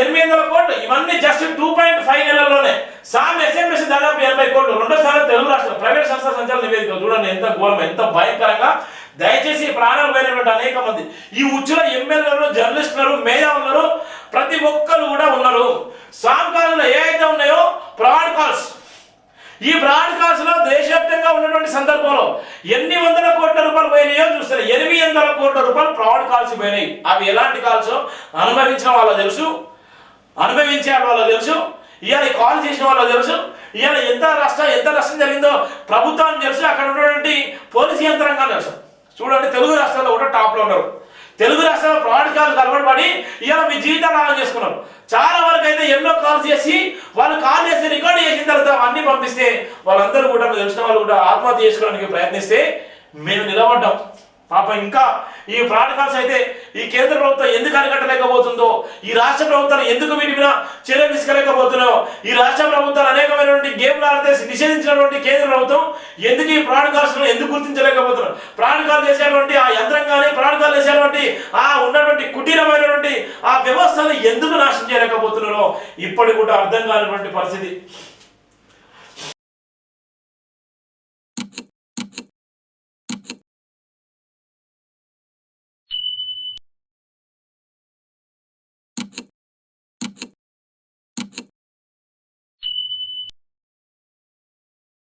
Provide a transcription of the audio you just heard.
ఎనిమిది వందల కోట్లు. ఇవన్నీ జస్ట్ టూ పాయింట్ ఫైవ్ నెలల్లోనే. సామ్ ఎస్ఎంఎస్ దాదాపు ఎనభై కోట్లు. రెండోసారి తెలుగు రాష్ట్రం ప్రైవేట్ సంస్థ సంచాలన నివేదిక. చూడండి ఎంత ఘోరం ఎంత భయంకరంగా. దయచేసి ప్రాణాలు పోయినటువంటి అనేక మంది. ఈ ఉచ్చుల ఎమ్మెల్యేలు జర్నలిస్టులు మేధావులు ప్రతి ఒక్కరు కూడా ఉన్నారు. సామ్ కాలంలో ఉన్నాయో ప్రాడ్ కాల్స్. ఈ బ్రాడ్కాస్ట్లో దేశవ్యాప్తంగా ఉన్నటువంటి సందర్భంలో ఎన్ని వందల కోట్ల రూపాయలు పోయినాయో చూస్తారు ఎనిమిది వందల కోట్ల రూపాయలు ఫ్రాడ్ కాల్స్ పోయినాయి. అవి ఎలాంటి కాల్స్? అనుభవించిన వాళ్ళ తెలుసు. అనుభవించే వాళ్ళకి తెలుసు ఇవాళ కాల్ చేసిన వాళ్ళకి తెలుసు ఇవాళ ఎంత నష్టం ఎంత నష్టం జరిగిందో ప్రభుత్వానికి తెలుసు అక్కడ ఉన్నటువంటి పోలీసు యంత్రాంగం తెలుసు. చూడండి తెలుగు రాష్ట్రాల్లో కూడా టాప్లో ఉన్నారు. తెలుగు రాష్ట్రాల్లో ఫ్రాడ్ కాల్స్ కలవడబడి ఇవాళ మీ జీవితాలు ఆగం చేసుకున్నారు. చాలా వరకు అయితే ఎన్నో కాల్స్ చేసి వాళ్ళు కాల్ చేసి రికార్డ్ చేసిన తర్వాత అన్ని పంపిస్తే వాళ్ళందరూ కూడా తెలిసిన వాళ్ళు కూడా ఆత్మహత్య చేసుకోవడానికి ప్రయత్నిస్తే మేము నిలబడ్డాం. పాప ఇంకా ఈ ఫ్రాడ్ కాల్స్ అయితే ఈ కేంద్ర ప్రభుత్వం ఎందుకు అరికట్టలేకపోతుందో ఈ రాష్ట్ర ప్రభుత్వాలు ఎందుకు వీటి మీద చర్యలు తీసుకోలేకపోతున్నాయో ఈ రాష్ట్ర ప్రభుత్వాలు అనేకమైనటువంటి గేమ్లు ఆడితే నిషేధించినటువంటి కేంద్ర ప్రభుత్వం ఎందుకు ఈ ప్రాణ ఎందుకు గుర్తించలేకపోతున్నారు? ప్రాణకాలు చేసేటువంటి ఆ యంత్రాంగాన్ని ప్రాణకాలు చేసేటువంటి ఆ ఉన్నటువంటి కుటీరమైనటువంటి ఆ వ్యవస్థను ఎందుకు నాశనం చేయలేకపోతున్నారో ఇప్పటికి కూడా అర్థం కానిటువంటి పరిస్థితి.